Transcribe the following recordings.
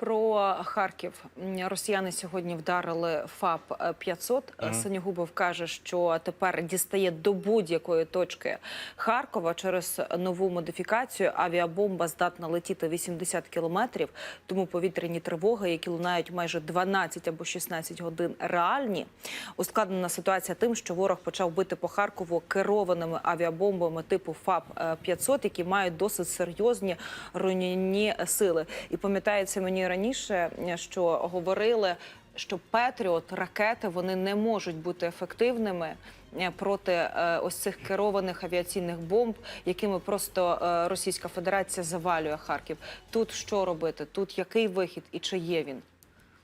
Про Харків росіяни сьогодні вдарили ФАП 500 Ага. Синігубов каже, що тепер дістає до будь-якої точки Харкова через нову модифікацію. Авіабомба здатна летіти 80 кілометрів. Тому повітряні тривоги, які лунають майже 12 або 16 годин, реальні. Ускладнена ситуація тим, що ворог почав бити по Харкову керованими авіабомбами типу ФАП 500 які мають досить серйозні руйнівні сили. І пам'ятається мені раніше, що говорили. Що Петріот ракети вони не можуть бути ефективними е, проти е, ось цих керованих авіаційних бомб, якими просто е, Російська Федерація завалює Харків. Тут що робити? Тут який вихід і чи є він?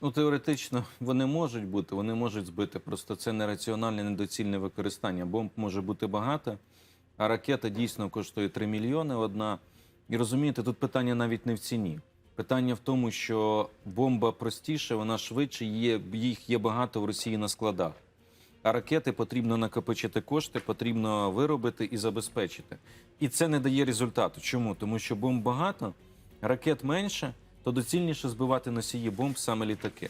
Ну, теоретично вони можуть бути, вони можуть збити. Просто це нераціональне, недоцільне використання. Бомб може бути багато, а ракета дійсно коштує 3 мільйони одна. І розумієте, тут питання навіть не в ціні. Питання в тому, що бомба простіша, вона швидше, є, їх є багато в Росії на складах. А ракети потрібно накопичити кошти, потрібно виробити і забезпечити. І це не дає результату. Чому? Тому що бомб багато, ракет менше, то доцільніше збивати носії бомб саме літаки.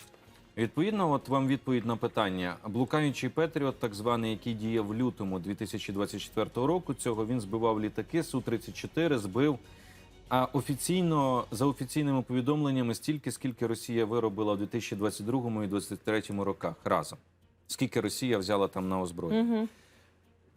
Відповідно, от вам відповідь на питання. Блукаючий Петріот, так званий, який діяв в лютому 2024 року, цього він збивав літаки Су-34, збив. А офіційно, за офіційними повідомленнями, стільки, скільки Росія виробила у 2022 і 2023 роках разом. Скільки Росія взяла там на озброєння. Угу.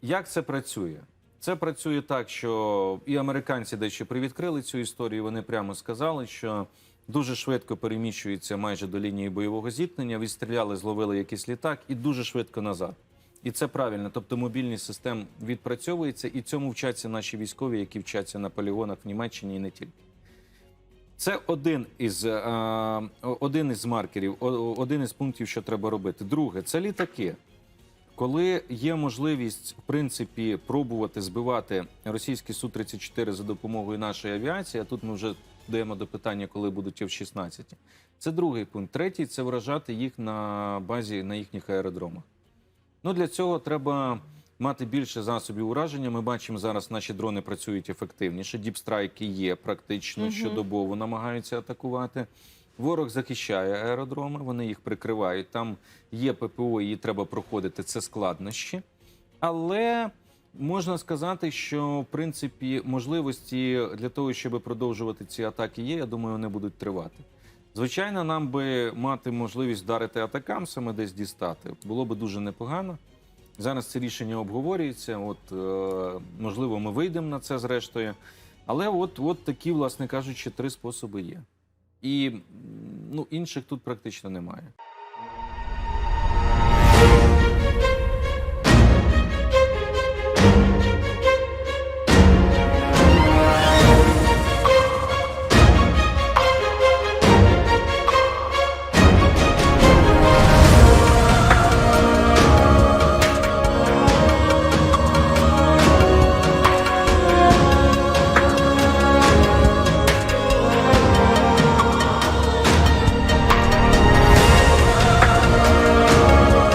Як це працює? Це працює так, що і американці дещо привідкрили цю історію. Вони прямо сказали, що дуже швидко переміщується майже до лінії бойового зіткнення. Відстріляли, зловили якийсь літак і дуже швидко назад. І це правильно. Тобто мобільність систем відпрацьовується, і цьому вчаться наші військові, які вчаться на полігонах в Німеччині і не тільки. Це один із, е, один із маркерів, один із пунктів, що треба робити. Друге, це літаки. Коли є можливість, в принципі, пробувати збивати російські Су-34 за допомогою нашої авіації, а тут ми вже даємо до питання, коли будуть F-16. Це другий пункт. Третій це вражати їх на базі на їхніх аеродромах. Ну для цього треба мати більше засобів ураження. Ми бачимо зараз, наші дрони працюють ефективніше. Діпстрайки є практично Мгм. щодобово намагаються атакувати. Ворог захищає аеродроми, вони їх прикривають. Там є ППО, її треба проходити. Це складнощі. Але можна сказати, що в принципі можливості для того, щоб продовжувати ці атаки, є. Я думаю, вони будуть тривати. Звичайно, нам би мати можливість вдарити атакам, саме десь дістати. Було би дуже непогано. Зараз це рішення обговорюється. От е, можливо, ми вийдемо на це зрештою. Але от, от такі, власне кажучи, три способи є. І ну, інших тут практично немає.